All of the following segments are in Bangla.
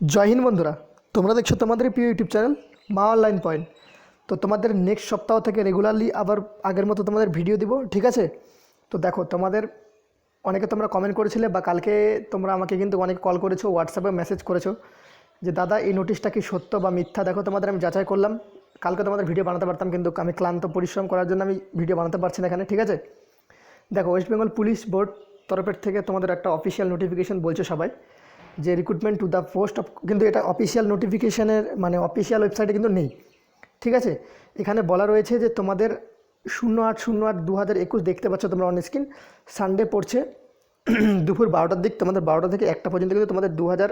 জয় হিন্দ বন্ধুরা, তোমরা দেখছ তোমাদের প্রিয় YouTube channel Ma online point. তো তোমাদের নেক্সট সপ্তাহ থেকে রেগুলারলি আবার আগের মতো তোমাদের ভিডিও দিব, ঠিক আছে? তো দেখো, তোমাদের অনেকে তোমরা কমেন্ট করেছিলে বা কালকে তোমরা আমাকে কিন্তু অনেক কল করেছ হোয়াটসঅ্যাপে মেসেজ করেছ যে, দাদা, এই নোটিশটা কি সত্য বা মিথ্যা? দেখো, তোমাদের আমি যাচাই করলাম। কালকে তোমাদের ভিডিও বানাতে পারতাম, কিন্তু আমি ক্লান্ত, পরিশ্রম করার জন্য আমি ভিডিও বানাতে পারছি না এখানে, ঠিক আছে? দেখো ওয়েস্ট বেঙ্গল পুলিশ বোর্ড তরফের থেকে তোমাদের একটা অফিসিয়াল নোটিফিকেশন বলছে সবাই। যে recruitment to the post of কিন্তু এটা অফিসিয়াল নোটিফিকেশনের মানে অফিসিয়াল ওয়েবসাইটে কিন্তু নেই। ঠিক আছে? এখানে বলা রয়েছে যে তোমাদের শূন্য আট শূন্য আট দু হাজার একুশ দেখতে পাচ্ছ তোমরা অন স্ক্রিন সানডে পড়ছে, দুপুর বারোটার দিক, তোমাদের বারোটা থেকে একটা পর্যন্ত কিন্তু তোমাদের দু হাজার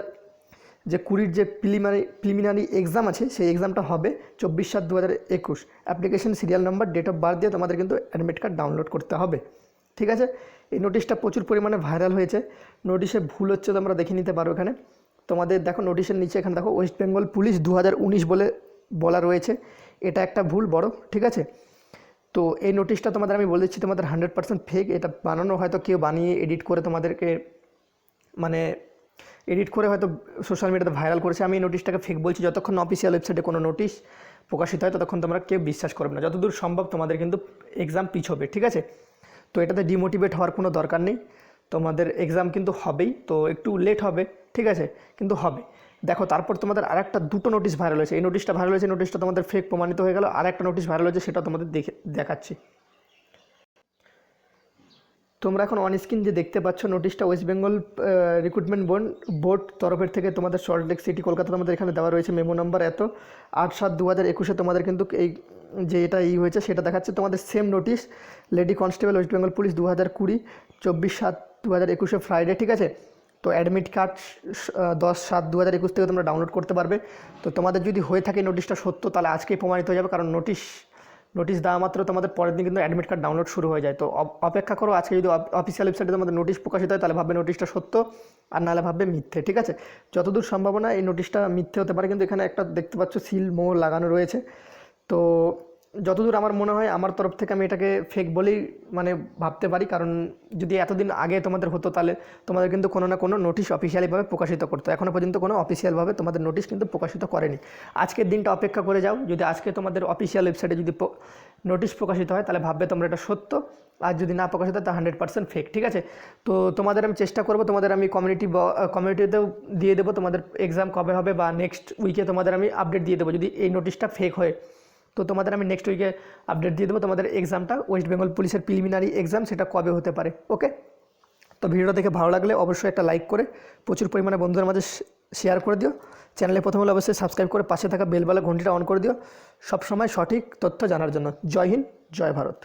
যে কুড়ির যে প্রিলিমিনারি প্রিলিমিনারি এক্সাম আছে, সেই এক্সামটা হবে চব্বিশ সাত দু হাজার একুশ। Application serial number date of birth দিয়ে তোমাদের কিন্তু অ্যাডমিট কার্ড ডাউনলোড করতে হবে। ঠিক আছে? এই নোটিশটা প্রচুর পরিমাণে ভাইরাল হয়েছে। নোটিশে ভুল হচ্ছে তোমরা দেখে নিতে পারো এখানে। তোমাদের দেখো নোটিশের নিচে এখানে দেখো ওয়েস্ট বেঙ্গল পুলিশ দু হাজার উনিশ বলে বলা রয়েছে। এটা একটা ভুল বড়, ঠিক আছে? তো এই নোটিশটা তোমাদের আমি বলে দিচ্ছি, তোমাদের হান্ড্রেড পার্সেন্ট ফেক এটা বানানো হয়তো কেউ বানিয়ে এডিট করে তোমাদেরকে মানে এডিট করে হয়তো সোশ্যাল মিডিয়াতে ভাইরাল করেছে। আমি এই নোটিশটাকে ফেক বলছি। যতক্ষণ অফিসিয়াল ওয়েবসাইটে কোনো নোটিশ প্রকাশিত হয়, ততক্ষণ তোমরা কেউ বিশ্বাস করবে না। যতদূর সম্ভব তোমাদের কিন্তু এক্সাম পিছবে ঠিক আছে? তো এটাতে ডিমোটিভেট হওয়ার কোনো দরকার নেই। তোমাদের এক্সাম কিন্তু হবেই, তো একটু লেট হবে, ঠিক আছে? কিন্তু হবে। দেখো, তারপর তোমাদের আর একটা দুটো নোটিশ ভাইরাল হয়েছে। এই নোটিশটা ভাইরাল হয়েছে নোটিশটা তোমাদের ফেক প্রমাণিত হয়ে গেল। আর একটা নোটিশ ভাইরাল হয়েছে, সেটা তোমাদের দেখে, দেখাচ্ছি। তোমরা এখন অন স্ক্রিন যে দেখতে পাচ্ছ নোটিশটা West Bengal recruitment board board তরফের থেকে তোমাদের সল্টলেক সিটি কলকাতা তোমাদের এখানে দেওয়া রয়েছে মেমো নাম্বার এত। আট সাত দু হাজার একুশে তোমাদের কিন্তু এই যে এটা ই হয়েছে, সেটা দেখাচ্ছে। তোমাদের same notice lady constable West Bengal police দু হাজার কুড়ি, চব্বিশ সাত দু হাজার একুশে ফ্রাইডে ঠিক আছে? তো অ্যাডমিট কার্ড দশ সাত দু হাজার একুশ থেকে তোমরা ডাউনলোড করতে পারবে। তো তোমাদের যদি হয়ে থাকে নোটিশটা সত্য, তাহলে আজকেই প্রমাণিত হয়ে যাবে, কারণ নোটিশ নোটিশ দেওয়া মাত্র তোমাদের পরের দিন কিন্তু অ্যাডমিট কার্ড ডাউনলোড শুরু হয়ে যায়। তো অপ- অপেক্ষা করো, আজকে যদি অফিসিয়াল ওয়েবসাইটে তোমাদের নোটিশ প্রকাশিত হয়, তাহলে ভাববে নোটিশটা সত্য, আর নাহলে ভাববে মিথ্যে, ঠিক আছে? যতদূর সম্ভাবনা, এই নোটিশটা মিথ্যে হতে পারে, কিন্তু এখানে একটা দেখতে পাচ্ছ সিল মোহর লাগানো রয়েছে। তো যতদূর আমার মনে হয়, আমার তরফ থেকে আমি এটাকে ফেক বলেই মানে ভাবতে পারি। কারণ যদি এতদিন আগে তোমাদের হতো, তাহলে তোমাদের কিন্তু কোনো না কোনো নোটিশ অফিসিয়ালিভাবে প্রকাশিত করতো। এখনও পর্যন্ত কোনো অফিসিয়ালভাবে তোমাদের নোটিশ কিন্তু প্রকাশিত করেনি। আজকের দিনটা অপেক্ষা করে যাও। যদি আজকে তোমাদের অফিসিয়াল ওয়েবসাইটে যদি নোটিশ প্রকাশিত হয়, তাহলে ভাববে তোমরা এটা সত্য। আর যদি না প্রকাশিত হয় তা হান্ড্রেড পার্সেন্ট ফেক ঠিক আছে? তো তোমাদের আমি চেষ্টা করব, তোমাদের আমি কমিউনিটি কমিউনিটিতেও দিয়ে দেবো। তোমাদের এক্সাম কবে হবে বা নেক্সট উইকে তোমাদের আমি আপডেট দিয়ে দেবো। যদি এই নোটিশটা ফেক হয় তো তোমাদের আমি নেক্সট উইকে আপডেট দিয়ে দেবো তোমাদের এক্সামটা ওয়েস্ট বেঙ্গল পুলিশের প্রিলিমিনারি এক্সাম সেটা কবে হতে পারে ওকে তো ভিডিওটা দেখে ভালো লাগলে অবশ্যই একটা লাইক করে, প্রচুর পরিমাণে বন্ধুদের মাঝে শেয়ার করে দিও। চ্যানেলে প্রথম হলে অবশ্যই সাবস্ক্রাইব করে পাশে থাকা বেলবেলা ঘন্টিটা অন করে দিও। সবসময় সঠিক তথ্য জানার জন্য। জয় হিন্দ, জয় ভারত।